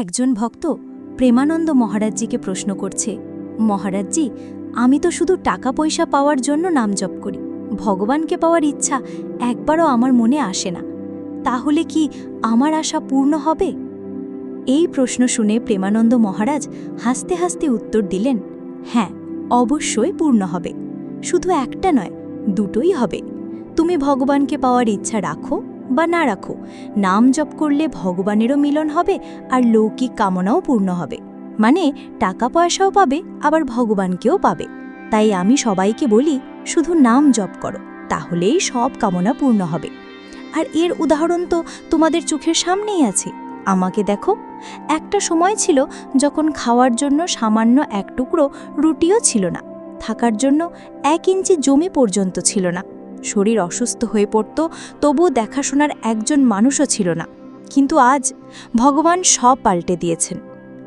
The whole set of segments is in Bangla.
একজন ভক্ত প্রেমানন্দ মহারাজজিকে প্রশ্ন করছে, মহারাজজি, আমি তো শুধু টাকা পয়সা পাওয়ার জন্য নাম জপ করি। ভগবানকে পাওয়ার ইচ্ছা একবারও আমার মনে আসে না। তাহলে কি আমার আশা পূর্ণ হবে? এই প্রশ্ন শুনে প্রেমানন্দ মহারাজ হাসতে হাসতে উত্তর দিলেন হ্যাঁ অবশ্যই পূর্ণ হবে। শুধু একটা নয়, দুটোই হবে। তুমি ভগবানকে পাওয়ার ইচ্ছা রাখো বা না রাখো। নাম জপ করলে ভগবানেরও মিলন হবে আর লৌকিক কামনাও পূর্ণ হবে। মানে টাকা পয়সাও পাবে, আবার ভগবানকেও পাবে। তাই আমি সবাইকে বলি, শুধু নাম জপ করো, তাহলেই সব কামনা পূর্ণ হবে। আর এর উদাহরণ তো তোমাদের চোখের সামনেই আছে। আমাকে দেখো, একটা সময় ছিল যখন খাওয়ার জন্য সামান্য এক টুকরো রুটিও ছিল না, থাকার জন্য এক ইঞ্চি জমি পর্যন্ত ছিল না। শরীর অসুস্থ হয়ে পড়ত, তবুও দেখাশোনার একজন মানুষও ছিল না। কিন্তু আজ ভগবান সব পাল্টে দিয়েছেন।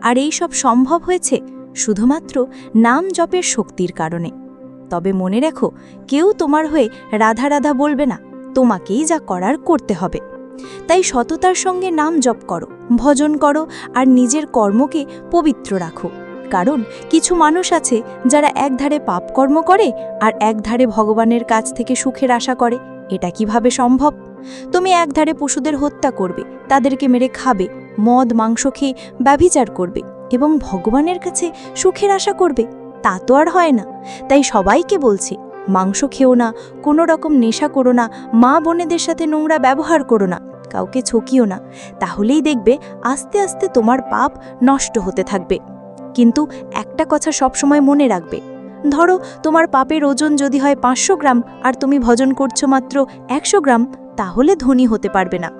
আর এই সব সম্ভব হয়েছে শুধুমাত্র নাম জপের শক্তির কারণে। তবে মনে রেখো, কেউ তোমার হয়ে রাধা রাধা বলবে না, তোমাকেই যা করার করতে হবে। তাই সততার সঙ্গে নাম জপ করো, ভজন করো, আর নিজের কর্মকে পবিত্র রাখো। কারণ কিছু মানুষ আছে যারা একধারে পাপ কর্ম করে আর একধারে ভগবানের কাছ থেকে সুখের আশা করে। এটা কীভাবে সম্ভব? তুমি একধারে পশুদের হত্যা করবে, তাদেরকে মেরে খাবে, মদ, মাংস খেয়ে ব্যভিচার করবে এবং ভগবানের কাছে সুখের আশা করবে, তা তো আর হয় না। তাই সবাইকে বলছে, মাংস খেও না, কোনো রকম নেশা করো না, মা বোনেদের সাথে নোংরা ব্যবহার করো না, কাউকে ছকিও না। তাহলেই দেখবে আস্তে আস্তে তোমার পাপ নষ্ট হতে থাকবে। কিন্তু একটা কথা সবসময় মনে রাখবে। ধরো, তোমার পাপের ওজন যদি হয় পাঁচশো গ্রাম আর তুমি ভজন করছ মাত্র একশো গ্রাম, তাহলে ধনী হতে পারবে না।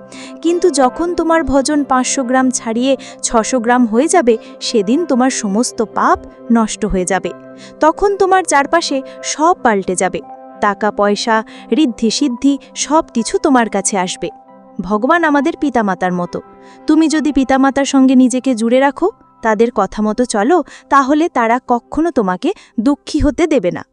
কিন্তু যখন তোমার ভজন পাঁচশো গ্রাম ছাড়িয়ে ছশো গ্রাম হয়ে যাবে, সেদিন তোমার সমস্ত পাপ নষ্ট হয়ে যাবে। তখন তোমার চারপাশে সব পাল্টে যাবে। টাকা, পয়সা ঋদ্ধি সিদ্ধি সব কিছু তোমার কাছে আসবে। ভগবান আমাদের পিতামাতার মতো। তুমি যদি পিতামাতার সঙ্গে নিজেকে জুড়ে রাখো তাদের কথা মতো চলো, তাহলে তারা কখনো তোমাকে দুঃখী হতে দেবে না।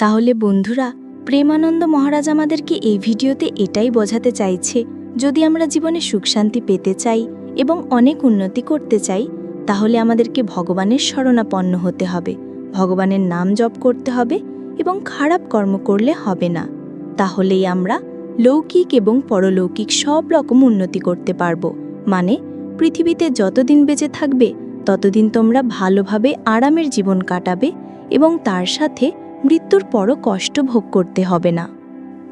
তাহলে বন্ধুরা, প্রেমানন্দ মহারাজ আমাদেরকে এই ভিডিওতে এটাই বোঝাতে চাইছে, যদি আমরা জীবনে সুখ শান্তি পেতে চাই এবং অনেক উন্নতি করতে চাই, তাহলে আমাদেরকে ভগবানের শরণাপন্ন হতে হবে, ভগবানের নাম জপ করতে হবে এবং খারাপ কর্ম করলে হবে না। তাহলেই আমরা লৌকিক এবং পরলৌকিক সব রকম উন্নতি করতে পারব মানে পৃথিবীতে যতদিন বেঁচে থাকবে ততদিন তোমরা ভালোভাবে আরামের জীবন কাটাবে এবং তার সাথে মৃত্যুর পরও কষ্ট ভোগ করতে হবে না।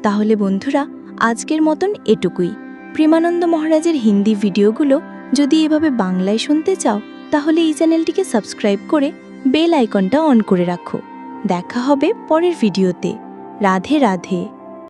তাহলে বন্ধুরা, আজকের মতন এটুকুই। প্রেমানন্দ মহারাজের হিন্দি ভিডিওগুলো যদি এভাবে বাংলায় শুনতে চাও, তাহলে এই চ্যানেলটিকে সাবস্ক্রাইব করে বেল আইকনটা অন করে রাখো। দেখা হবে পরের ভিডিওতে। রাধে রাধে।